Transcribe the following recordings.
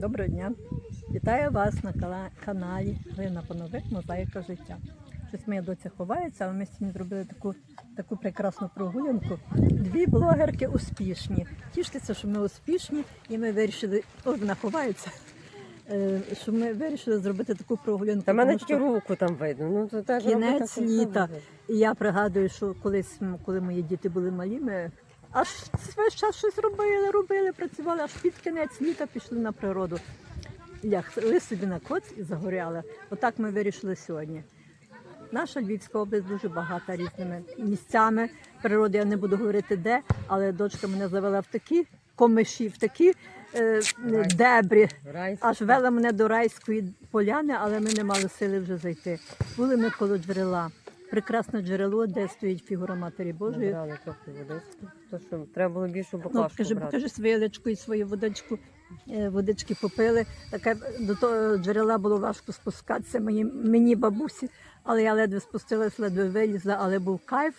Доброго дня! Вітаю вас на каналі Глина Пановик Мозаїка життя. Щось моя доця ховається, але ми сьогодні зробили таку, таку прекрасну прогулянку. Дві блогерки успішні. Тіштеся, що ми успішні, і ми вирішили, ой, вона ховається. Е, Що ми вирішили зробити таку прогулянку. Та мене тільки руку там видно. Ну, то теж Кінець літа. І я пригадую, що колись, коли мої діти були малі, ми аж весь час щось робили, робили, працювали, аж під кінець літа пішли на природу. Лягли собі на коц і загоряли. Отак ми вирішили сьогодні. Наша Львівська область дуже багата різними місцями природи. Я не буду говорити де, але дочка мене завела в такі комиші, в такі е, дебрі. Райська. Аж вела мене до райської поляни, але ми не мали сили вже зайти. Були ми коло джерела. Прекрасне джерело, де стоїть фігура Матері Божої. Набрали трохи водички. То що треба було більшу Ну, баклажку покажи, брати. покажи свою личку і свою водичку. Е, Водички попили. Таке до того джерела було важко спускатися мені, мені бабусі, але я ледве спустилась, ледве вилізла, але був кайф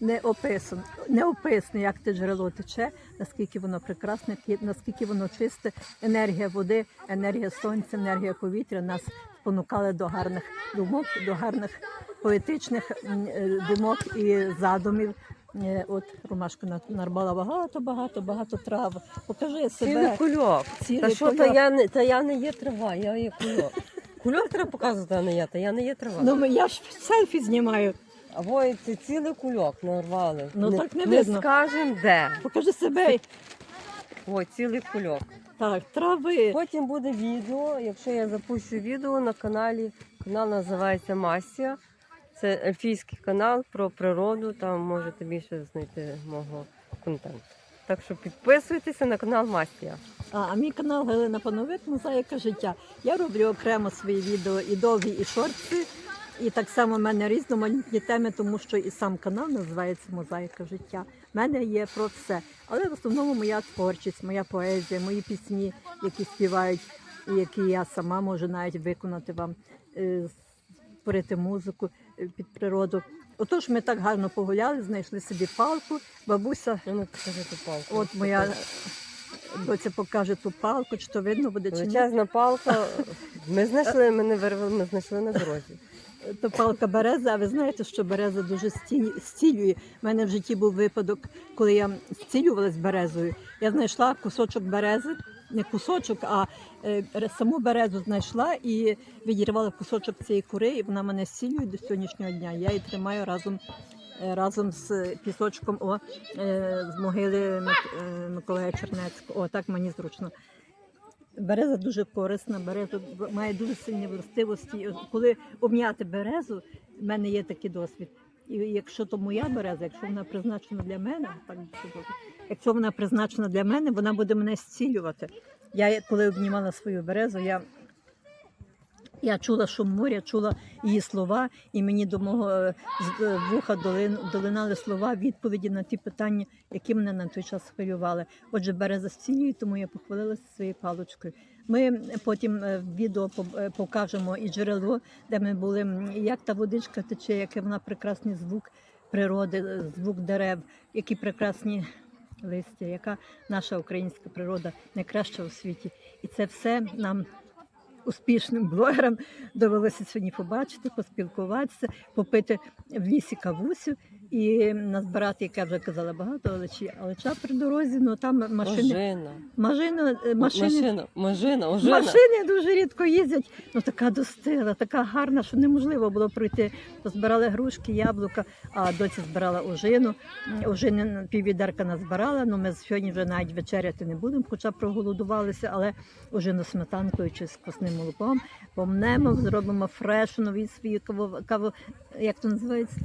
не описан, неописний, як те джерело тече, наскільки воно прекрасне, кі- наскільки воно чисте. Енергія води, енергія сонця, енергія повітря нас спонукали до гарних думок, до гарних поетичних е, думок і задумів. Е, От Ромашка на- нарвала багато, багато, багато трав. Покажи Цілий себе. кульок. Цілий Та що, та я, не, та я не є трава, я є кульок. Кульок треба показувати, а не я, та я не є трава. Ну я ж селфі знімаю. А ой, це цілий кульок нарвали. Ну, так не не видно. скажем де. Покажи себе. Ой, цілий кульок. Так, трави. Потім буде відео, якщо я запущу відео на каналі. Канал називається Мастія. Це ельфійський канал про природу, там можете більше знайти мого контенту. Так що підписуйтеся на канал Мастія. А, а мій канал Галина Пановик Мозаїка життя. Я роблю окремо свої відео і довгі, і шорти. І так само в мене різноманітні теми, тому що і сам канал називається Мозаїка життя. У мене є про все. Але в основному моя творчість, моя поезія, мої пісні, які співають, і які я сама можу навіть виконати вам, е, створити музику е, під природу. Отож, ми так гарно погуляли, знайшли собі палку. Бабуся, Ну, ну, покажи ту палку. от моя доця покаже ту палку, чи то видно буде чи ні. Величезна палка. Ми знайшли, ми не вирвали, ми знайшли на дорозі. То палка береза, а ви знаєте, що береза дуже зцілює. У мене в житті був випадок, коли я зцілювалась березою. Я знайшла кусочок берези, не кусочок, а е, саму березу знайшла і відірвала кусочок цієї кури, і вона мене зцілює до сьогоднішнього дня. Я її тримаю разом. е, Разом з пісочком о, е, з могили Миколая Чернецького. О, так мені зручно. Береза дуже корисна, береза має дуже сильні властивості. Коли обняти березу, в мене є такий досвід. І якщо то моя береза, якщо вона призначена для мене, так якщо вона призначена для мене, вона буде мене зцілювати. Я коли обнімала свою березу, я, я чула шум моря, чула її слова, і мені до мого е, е, вуха долин, долинали слова, відповіді на ті питання, які мене на той час хвилювали. Отже, береза зцілює, тому я похвалилася своєю паличкою. Ми потім в відео е, покажемо і джерело, де ми були, як та водичка тече, який вона прекрасний звук природи, звук дерев, які прекрасні листя, яка наша українська природа найкраща у світі. І це все нам. Успішним блогерам довелося сьогодні побачити, поспілкуватися, попити в лісі кавусю і назбирати, як я вже казала, багато олечі. Алеча при дорозі, ну там машини, Ожина. машина, е, машини, Машина, машина, ожина. Машини дуже рідко їздять, ну така достигла, така гарна, що неможливо було пройти. Позбирали грушки, яблука, а доця збирала ожину. Ожини піввідерка назбирала. Ну ми сьогодні вже навіть вечеряти не будемо, хоча проголодувалися, але ожину сметанкою чи з квасним молоком. Помнемо, зробимо фреш, нові свої каво, каво як то називається?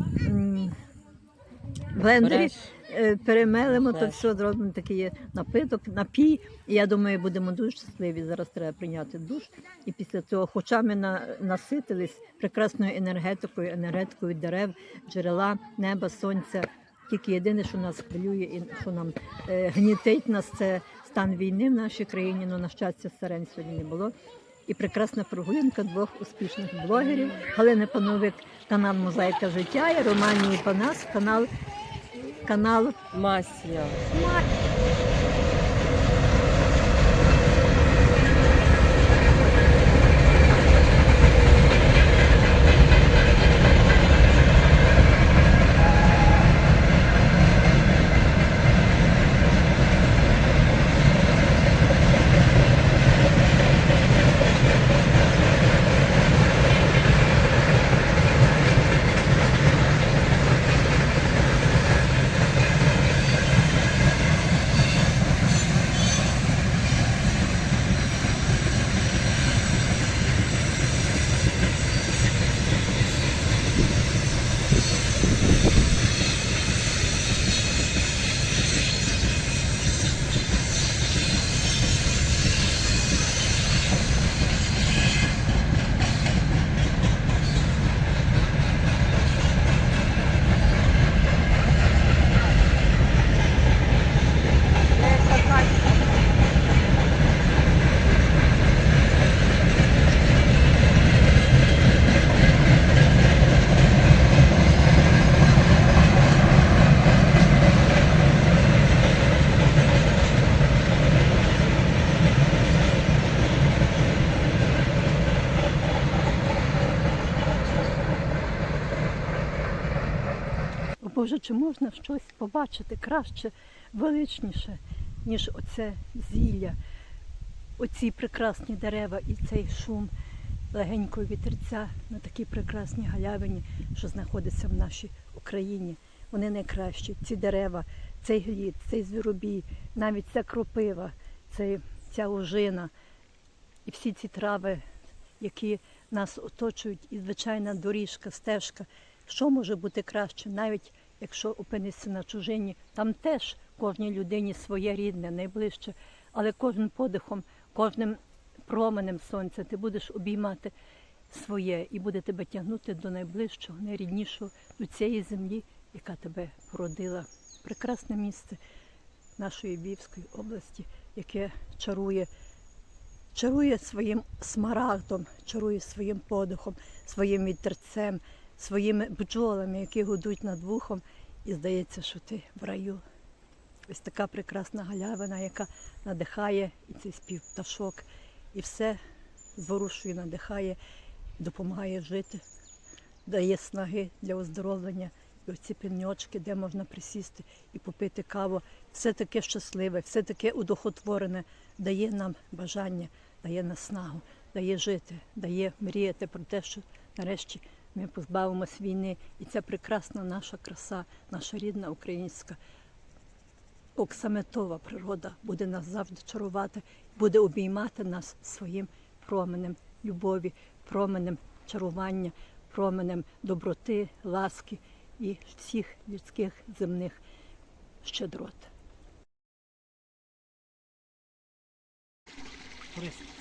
М, Блендері е, перемелимо, то все зробимо такий напиток, напій. І я думаю, будемо дуже щасливі. Зараз треба прийняти душ. І після цього, хоча ми на, наситились прекрасною енергетикою, енергетикою дерев, джерела, неба, сонця. Тільки єдине, що нас хвилює і що нам е, гнітить нас, це стан війни в нашій країні. Ну, на щастя, сирен сьогодні не було. І прекрасна прогулянка двох успішних блогерів. Галини Пановик, канал Мозаїка життя і Романії Панас, канал канал Мастія. Боже, чи можна щось побачити краще, величніше, ніж оце зілля, оці прекрасні дерева і цей шум легенького вітерця на такій прекрасній галявині, що знаходиться в нашій Україні. Вони найкращі. Ці дерева, цей глід, цей звіробій, навіть ця кропива, цей, ця ожина і всі ці трави, які нас оточують, і звичайна доріжка, стежка. Що може бути краще, навіть якщо опинишся на чужині, там теж кожній людині своє рідне, найближче, але кожним подихом, кожним променем сонця ти будеш обіймати своє і буде тебе тягнути до найближчого, найріднішого, до цієї землі, яка тебе породила. Прекрасне місце нашої Львівської області, яке чарує, чарує своїм смарагдом, чарує своїм подихом, своїм вітерцем, своїми бджолами, які гудуть над вухом, і здається, що ти в раю. Ось така прекрасна галявина, яка надихає і цей спів пташок, і все зворушує, надихає, допомагає жити, дає снаги для оздоровлення. І оці пеньочки, де можна присісти і попити каву, все таке щасливе, все таке удохотворене, дає нам бажання, дає наснагу, дає жити, дає мріяти про те, що нарешті ми позбавимось війни. І ця прекрасна наша краса, наша рідна українська оксаметова природа буде нас завжди чарувати, буде обіймати нас своїм променем любові, променем чарування, променем доброти, ласки і всіх людських земних щедрот. Борис,